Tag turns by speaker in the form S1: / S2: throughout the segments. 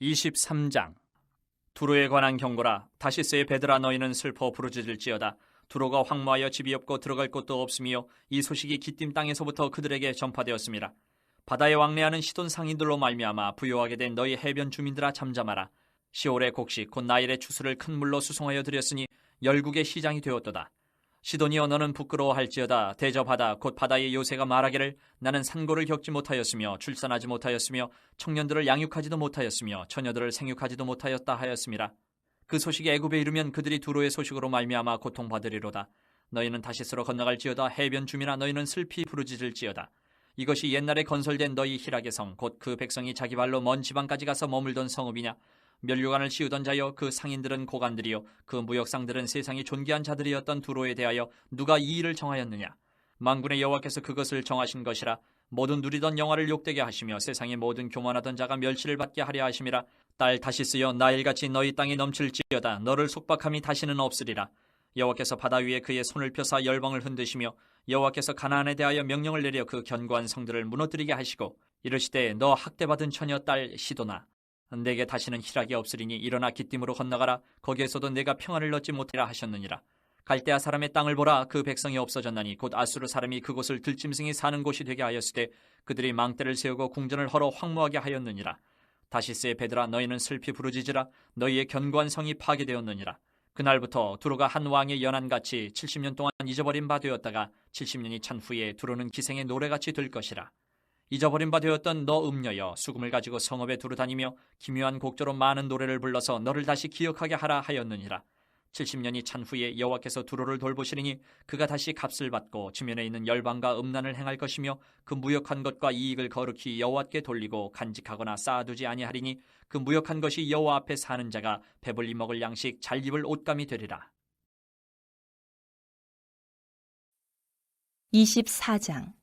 S1: 23장 두로에 관한 경고라 다시스의 베드라 너희는 슬퍼 부르짖을지어다 두로가 황무하여 집이 없고 들어갈 곳도 없으며 이 소식이 기띔 땅에서부터 그들에게 전파되었습니다. 바다에 왕래하는 시돈 상인들로 말미암아 부요하게 된 너희 해변 주민들아 잠잠하라. 시올의 곡식 곧 나일의 추수를 큰 물로 수송하여 드렸으니 열국의 시장이 되었도다. 시돈이여 너는 부끄러워할지어다 대접하다 곧 바다의 요새가 말하기를 나는 산고를 겪지 못하였으며 출산하지 못하였으며 청년들을 양육하지도 못하였으며 처녀들을 생육하지도 못하였다 하였습니다. 그 소식이 애굽에 이르면 그들이 두로의 소식으로 말미암아 고통받으리로다. 너희는 다시스로 건너갈지어다 해변 주민아 너희는 슬피 부르짖을지어다. 이것이 옛날에 건설된 너희 희락의 성 곧 그 백성이 자기 발로 먼 지방까지 가서 머물던 성읍이냐 멸류관을 씌우던 자여 그 상인들은 고관들이요. 그 무역상들은 세상이 존귀한 자들이었던 두로에 대하여 누가 이 일을 정하였느냐? 만군의 여호와께서 그것을 정하신 것이라 모든 누리던 영화를 욕되게 하시며 세상의 모든 교만하던 자가 멸시를 받게 하려 하심이라 딸 다시 쓰여 나일같이 너희 땅에 넘칠지어다. 너를 속박함이 다시는 없으리라. 여호와께서 바다 위에 그의 손을 펴사 열방을 흔드시며 여호와께서 가나안에 대하여 명령을 내려 그 견고한 성들을 무너뜨리게 하시고 이르시되 너 학대받은 처녀 딸 시도나 내게 다시는 희락이 없으리니 일어나 기띔으로 건너가라. 거기에서도 내가 평안을 얻지 못하라 하셨느니라. 갈대아 사람의 땅을 보라. 그 백성이 없어졌나니 곧 아수르 사람이 그곳을 들짐승이 사는 곳이 되게 하였으되 그들이 망대를 세우고 궁전을 헐어 황무하게 하였느니라. 다시스의 베드라 너희는 슬피 부르짖으라. 너희의 견고한 성이 파괴되었느니라. 그날부터 두로가 한 왕의 연한같이 70년 동안 잊어버린 바 되었다가 70년이 찬 후에 두로는 기생의 노래같이 될 것이라 잊어버린 바 되었던 너 음녀여 수금을 가지고 성읍에 두루 다니며 기묘한 곡조로 많은 노래를 불러서 너를 다시 기억하게 하라 하였느니라. 70년이 찬 후에 여호와께서 두로를 돌보시리니 그가 다시 값을 받고 지면에 있는 열방과 음란을 행할 것이며 그 무역한 것과 이익을 거룩히 여호와께 돌리고 간직하거나 쌓아두지 아니하리니 그 무역한 것이 여호와 앞에 사는 자가 배불리 먹을 양식 잘 입을 옷감이 되리라.
S2: 24장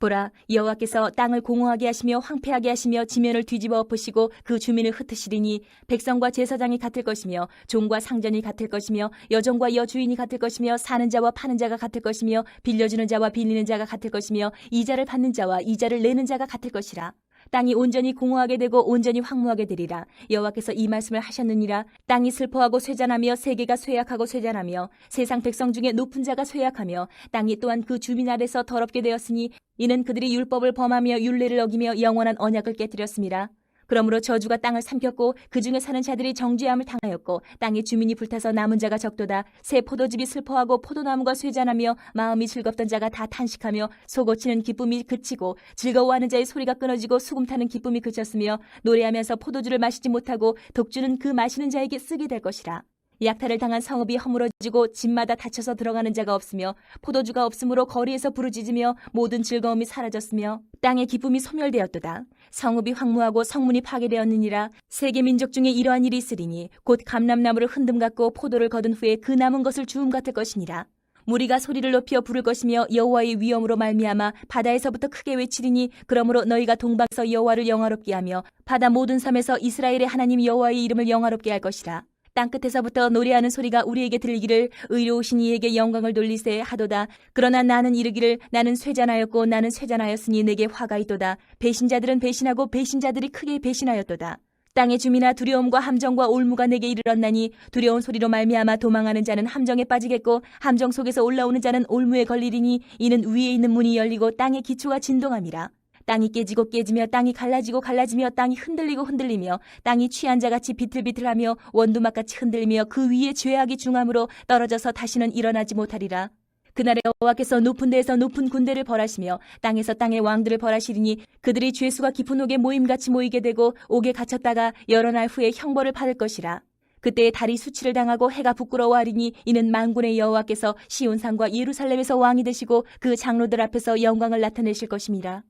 S2: 보라 여호와께서 땅을 공허하게 하시며 황폐하게 하시며 지면을 뒤집어 엎으시고 그 주민을 흩으시리니 백성과 제사장이 같을 것이며 종과 상전이 같을 것이며 여종과 여주인이 같을 것이며 사는 자와 파는 자가 같을 것이며 빌려주는 자와 빌리는 자가 같을 것이며 이자를 받는 자와 이자를 내는 자가 같을 것이라 땅이 온전히 공허하게 되고 온전히 황무하게 되리라. 여호와께서 이 말씀을 하셨느니라. 땅이 슬퍼하고 쇠잔하며 세계가 쇠약하고 쇠잔하며 세상 백성 중에 높은 자가 쇠약하며 땅이 또한 그 주민 아래서 더럽게 되었으니 이는 그들이 율법을 범하며 율례를 어기며 영원한 언약을 깨뜨렸습니다. 그러므로 저주가 땅을 삼켰고 그 중에 사는 자들이 정죄함을 당하였고 땅의 주민이 불타서 남은 자가 적도다 새 포도즙이 슬퍼하고 포도나무가 쇠잔하며 마음이 즐겁던 자가 다 탄식하며 속고치는 기쁨이 그치고 즐거워하는 자의 소리가 끊어지고 수금 타는 기쁨이 그쳤으며 노래하면서 포도주를 마시지 못하고 독주는 그 마시는 자에게 쓰게 될 것이라 약탈을 당한 성읍이 허물어지고 집마다 닫혀서 들어가는 자가 없으며 포도주가 없으므로 거리에서 부르짖으며 모든 즐거움이 사라졌으며 땅의 기쁨이 소멸되었도다. 성읍이 황무하고 성문이 파괴되었느니라 세계 민족 중에 이러한 일이 있으리니 곧 감람나무를 흔듦 같고 포도를 거둔 후에 그 남은 것을 주움 같을 것이니라. 무리가 소리를 높여 부를 것이며 여호와의 위엄으로 말미암아 바다에서부터 크게 외치리니 그러므로 너희가 동방에서 여호와를 영화롭게 하며 바다 모든 섬에서 이스라엘의 하나님 여호와의 이름을 영화롭게 할 것이라. 땅끝에서부터 노래하는 소리가 우리에게 들리기를 의로우신 이에게 영광을 돌리세 하도다. 그러나 나는 이르기를 나는 쇠잔하였고 나는 쇠잔하였으니 내게 화가 있도다. 배신자들은 배신하고 배신자들이 크게 배신하였도다. 땅의 주민아 두려움과 함정과 올무가 내게 이르렀나니 두려운 소리로 말미암아 도망하는 자는 함정에 빠지겠고 함정 속에서 올라오는 자는 올무에 걸리리니 이는 위에 있는 문이 열리고 땅의 기초가 진동함이라. 땅이 깨지고 깨지며 땅이 갈라지고 갈라지며 땅이 흔들리고 흔들리며 땅이 취한 자같이 비틀비틀하며 원두막같이 흔들리며 그 위에 죄악이 중함으로 떨어져서 다시는 일어나지 못하리라. 그날에 여호와께서 높은 데에서 높은 군대를 벌하시며 땅에서 땅의 왕들을 벌하시리니 그들이 죄수가 깊은 옥에 모임같이 모이게 되고 옥에 갇혔다가 여러 날 후에 형벌을 받을 것이라. 그때에 달이 수치를 당하고 해가 부끄러워하리니 이는 만군의 여호와께서 시온산과 예루살렘에서 왕이 되시고 그 장로들 앞에서 영광을 나타내실 것임이라.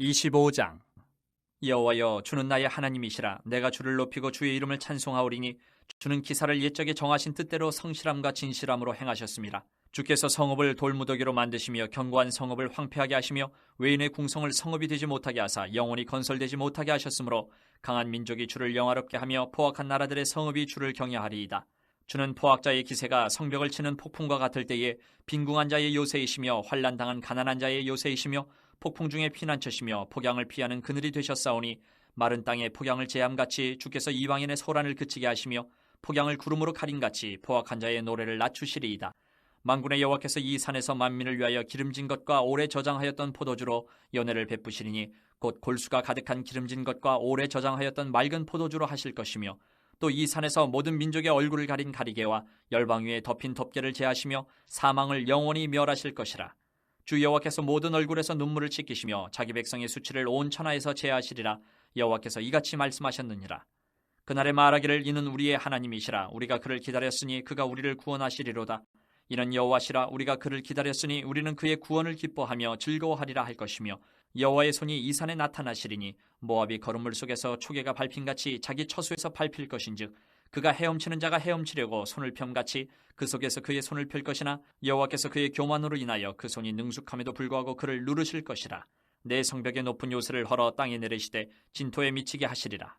S1: 25장 여호와여 주는 나의 하나님이시라 내가 주를 높이고 주의 이름을 찬송하오리니 주는 기사를 옛적에 정하신 뜻대로 성실함과 진실함으로 행하셨습니다. 주께서 성읍을 돌무더기로 만드시며 견고한 성읍을 황폐하게 하시며 외인의 궁성을 성읍이 되지 못하게 하사 영원히 건설되지 못하게 하셨으므로 강한 민족이 주를 영화롭게 하며 포악한 나라들의 성읍이 주를 경외하리이다. 주는 포악자의 기세가 성벽을 치는 폭풍과 같을 때에 빈궁한 자의 요새이시며 환란당한 가난한 자의 요새이시며 폭풍 중에 피난처시며 폭양을 피하는 그늘이 되셨사오니 마른 땅에 폭양을 제함같이 주께서 이방인의 소란을 그치게 하시며 폭양을 구름으로 가린같이 포악한 자의 노래를 낮추시리이다. 만군의 여호와께서 이 산에서 만민을 위하여 기름진 것과 오래 저장하였던 포도주로 연회를 베푸시리니 곧 골수가 가득한 기름진 것과 오래 저장하였던 맑은 포도주로 하실 것이며 또 이 산에서 모든 민족의 얼굴을 가린 가리개와 열방 위에 덮인 덮개를 제하시며 사망을 영원히 멸하실 것이라. 주 여호와께서 모든 얼굴에서 눈물을 씻기시며 자기 백성의 수치를 온 천하에서 제하시리라. 여호와께서 이같이 말씀하셨느니라. 그날에 말하기를 이는 우리의 하나님이시라. 우리가 그를 기다렸으니 그가 우리를 구원하시리로다. 이는 여호와시라 우리가 그를 기다렸으니 우리는 그의 구원을 기뻐하며 즐거워하리라 할 것이며 여호와의 손이 이 산에 나타나시리니 모압이 거름물 속에서 초계가 밟힌같이 자기 처소에서 밟힐 것인즉 그가 헤엄치는 자가 헤엄치려고 손을 펴같이 그 속에서 그의 손을 펼 것이나 여호와께서 그의 교만으로 인하여 그 손이 능숙함에도 불구하고 그를 누르실 것이라 내 성벽의 높은 요새를 헐어 땅에 내리시되 진토에 미치게 하시리라